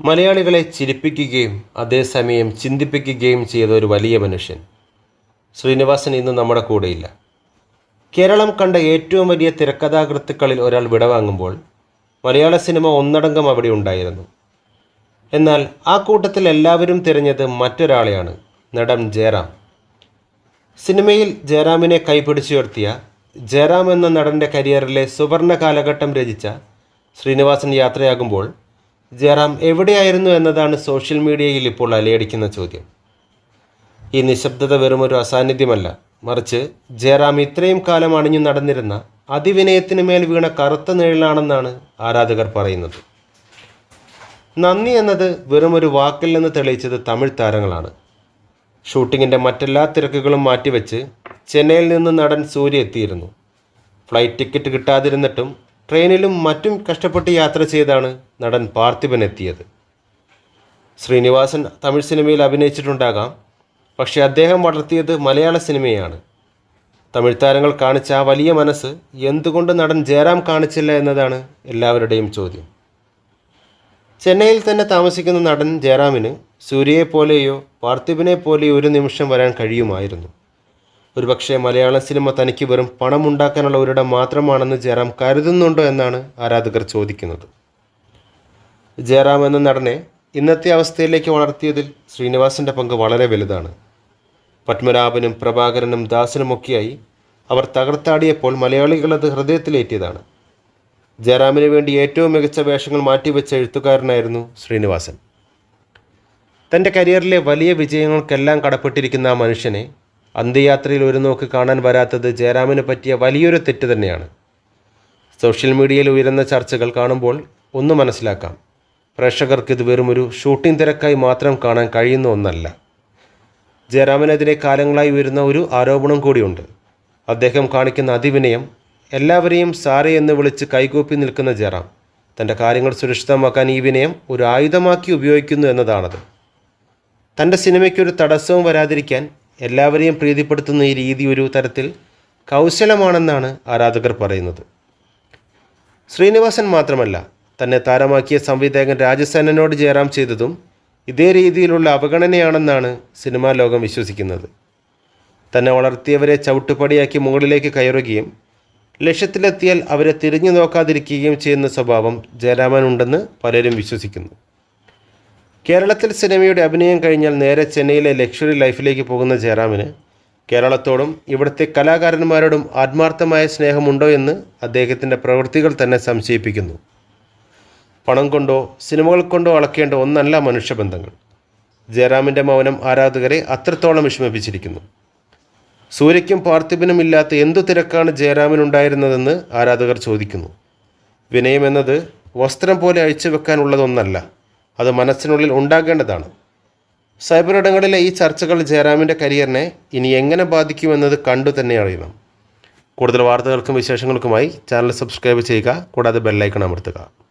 മലയാളികളെ ചിരിപ്പിക്കുകയും അതേസമയം ചിന്തിപ്പിക്കുകയും ചെയ്ത ഒരു വലിയ മനുഷ്യൻ. ശ്രീനിവാസൻ ഇന്ന് നമ്മുടെ കൂടെയില്ല. കേരളം കണ്ട ഏറ്റവും വലിയ തിരക്കഥാകൃത്തുക്കളിൽ ഒരാൾ വിടവാങ്ങുമ്പോൾ മലയാള സിനിമ ഒന്നടങ്കം അവിടെ ഉണ്ടായിരുന്നു. എന്നാൽ ആ കൂട്ടത്തിൽ എല്ലാവരും തിരഞ്ഞത് മറ്റൊരാളെയാണ് നടൻ ജയറാം. സിനിമയിൽ ജയറാമിനെ കൈപിടിച്ചുയർത്തിയ ജയറാം എന്ന നടന്റെ കരിയറിലെ സുവർണ കാലഘട്ടം രചിച്ച ശ്രീനിവാസൻ യാത്രയാകുമ്പോൾ ജയറാം എവിടെയായിരുന്നു എന്നതാണ് സോഷ്യൽ മീഡിയയിൽ ഇപ്പോൾ അലയടിക്കുന്ന ചോദ്യം. ഈ നിശബ്ദത വെറുമൊരു അസാന്നിധ്യമല്ല. മറിച്ച് ജയറാം ഇത്രയും കാലം അണിഞ്ഞു നടന്നിരുന്ന അതിവിനയത്തിന് മേൽ വീണ കറുത്ത നിഴലാണെന്നാണ് ആരാധകർ പറയുന്നത്. നന്ദി എന്നത് വെറുമൊരു വാക്കിൽ നിന്ന് തെളിയിച്ചത് തമിഴ് താരങ്ങളാണ്. ഷൂട്ടിങ്ങിന്റെ മറ്റെല്ലാ തിരക്കുകളും മാറ്റിവെച്ച് ചെന്നൈയിൽ നിന്ന് നടൻ സൂര്യ എത്തിയിരുന്നു. ഫ്ലൈറ്റ് ടിക്കറ്റ് കിട്ടാതിരുന്നിട്ടും ട്രെയിനിലും മറ്റും കഷ്ടപ്പെട്ട് യാത്ര ചെയ്താണ് നടൻ പാർത്ഥിപൻ എത്തിയത്. ശ്രീനിവാസൻ തമിഴ് സിനിമയിൽ അഭിനയിച്ചിട്ടുണ്ടാകാം. പക്ഷേ അദ്ദേഹം വളർത്തിയത് മലയാള സിനിമയാണ്. തമിഴ് താരങ്ങൾ കാണിച്ച ആ വലിയ മനസ്സ് എന്തുകൊണ്ട് നടൻ ജയറാം കാണിച്ചില്ല എന്നതാണ് എല്ലാവരുടെയും ചോദ്യം. ചെന്നൈയിൽ തന്നെ താമസിക്കുന്ന നടൻ ജയറാമിന് സൂര്യയെപ്പോലെയോ പാർത്ഥിബിനെ പോലെയോ ഒരു നിമിഷം വരാൻ കഴിയുമായിരുന്നു. ഒരുപക്ഷെ മലയാള സിനിമ തനിക്ക് വെറും പണമുണ്ടാക്കാനുള്ള ഒരിടം മാത്രമാണെന്ന് ജയറാം കരുതുന്നുണ്ടോ എന്നാണ് ആരാധകർ ചോദിക്കുന്നത്. ജയറാം എന്ന നടനെ ഇന്നത്തെ അവസ്ഥയിലേക്ക് വളർത്തിയതിൽ ശ്രീനിവാസിന്റെ പങ്ക് വളരെ വലുതാണ്. പത്മനാഭനും പ്രഭാകരനും ദാസനുമൊക്കെയായി അവർ തകർത്താടിയപ്പോൾ മലയാളികളത് ഹൃദയത്തിലേറ്റിയതാണ്. ജയറാമിന് വേണ്ടി ഏറ്റവും മികച്ച വേഷങ്ങൾ മാറ്റിവെച്ച എഴുത്തുകാരനായിരുന്നു ശ്രീനിവാസൻ. തന്റെ കരിയറിലെ വലിയ വിജയങ്ങൾക്കെല്ലാം കടപ്പെട്ടിരിക്കുന്ന ആ മനുഷ്യനെ അന്ത്യയാത്രയിൽ ഒരു നോക്ക് കാണാൻ വരാത്തത് ജയറാമിന് പറ്റിയ വലിയൊരു തെറ്റ് തന്നെയാണ്. സോഷ്യൽ മീഡിയയിൽ ഉയരുന്ന ചർച്ചകൾ കാണുമ്പോൾ ഒന്ന് മനസ്സിലാക്കാം. പ്രേക്ഷകർക്ക് ഇത് വെറും ഒരു ഷൂട്ടിംഗ് തിരക്കായി മാത്രം കാണാൻ കഴിയുന്ന ഒന്നല്ല. ജയറാമിനെതിരെ കാലങ്ങളായി ഉയരുന്ന ഒരു ആരോപണം കൂടിയുണ്ട്. അദ്ദേഹം കാണിക്കുന്ന അതിവിനയം എല്ലാവരെയും സാറേ എന്ന് വിളിച്ച് കൈകൂപ്പി നിൽക്കുന്ന ജയറാം തന്റെ കാര്യങ്ങൾ സുരക്ഷിതമാക്കാൻ ഈ വിനയം ഒരു ആയുധമാക്കി ഉപയോഗിക്കുന്നു എന്നതാണത്. തന്റെ സിനിമയ്ക്കൊരു തടസ്സവും വരാതിരിക്കാൻ എല്ലാവരെയും പ്രീതിപ്പെടുത്തുന്ന ഈ രീതി ഒരു തരത്തിൽ കൗശലമാണെന്നാണ് ആരാധകർ പറയുന്നത്. ശ്രീനിവാസൻ മാത്രമല്ല തന്നെ താരമാക്കിയ സംവിധായകൻ രാജസേനനോട് ജയറാം ചെയ്തതും ഇതേ രീതിയിലുള്ള അവഗണനയാണെന്നാണ് സിനിമാ ലോകം വിശ്വസിക്കുന്നത്. തന്നെ വളർത്തിയവരെ ചവിട്ടുപടിയാക്കി മുകളിലേക്ക് കയറുകയും ലക്ഷ്യത്തിലെത്തിയാൽ അവരെ തിരിഞ്ഞു നോക്കാതിരിക്കുകയും ചെയ്യുന്ന സ്വഭാവം ജയരാമനുണ്ടെന്ന് പലരും വിശ്വസിക്കുന്നു. കേരളത്തിൽ സിനിമയുടെ അഭിനയം കഴിഞ്ഞാൽ നേരെ ചെന്നൈയിലെ ലക്ഷറി ലൈഫിലേക്ക് പോകുന്ന ജയറാമിന് കേരളത്തോടും ഇവിടുത്തെ കലാകാരന്മാരോടും ആത്മാർത്ഥമായ സ്നേഹമുണ്ടോ എന്ന് അദ്ദേഹത്തിന്റെ പ്രവൃത്തികൾ തന്നെ സംശയിപ്പിക്കുന്നു. പണം കൊണ്ടോ സിനിമകൾ കൊണ്ടോ അളക്കേണ്ട ഒന്നല്ല മനുഷ്യബന്ധങ്ങൾ. ജയറാമിന്റെ മൗനം ആരാധകരെ അത്രത്തോളം വിഷമിപ്പിച്ചിരിക്കുന്നു. സൂര്യയ്ക്കും പാർത്ഥിബിനും ഇല്ലാത്ത എന്തു തിരക്കാണ് ജയറാമിനുണ്ടായിരുന്നതെന്ന് ആരാധകർ ചോദിക്കുന്നു. വിനയമെന്നത് വസ്ത്രം പോലെ അഴിച്ചു വെക്കാനുള്ളതൊന്നല്ല അത് മനസ്സിനുള്ളിൽ ഉണ്ടാകേണ്ടതാണ്. സൈബർ ഇടങ്ങളിലെ ഈ ചർച്ചകൾ ജയറാമിന്റെ കരിയറിനെ ഇനി എങ്ങനെ ബാധിക്കുമെന്നത് കണ്ടു തന്നെ അറിയണം. കൂടുതൽ വാർത്തകൾക്കും വിശേഷങ്ങൾക്കുമായി ചാനൽ സബ്സ്ക്രൈബ് ചെയ്യുക കൂടാതെ ബെല്ലൈക്കൺ അമർത്തുക.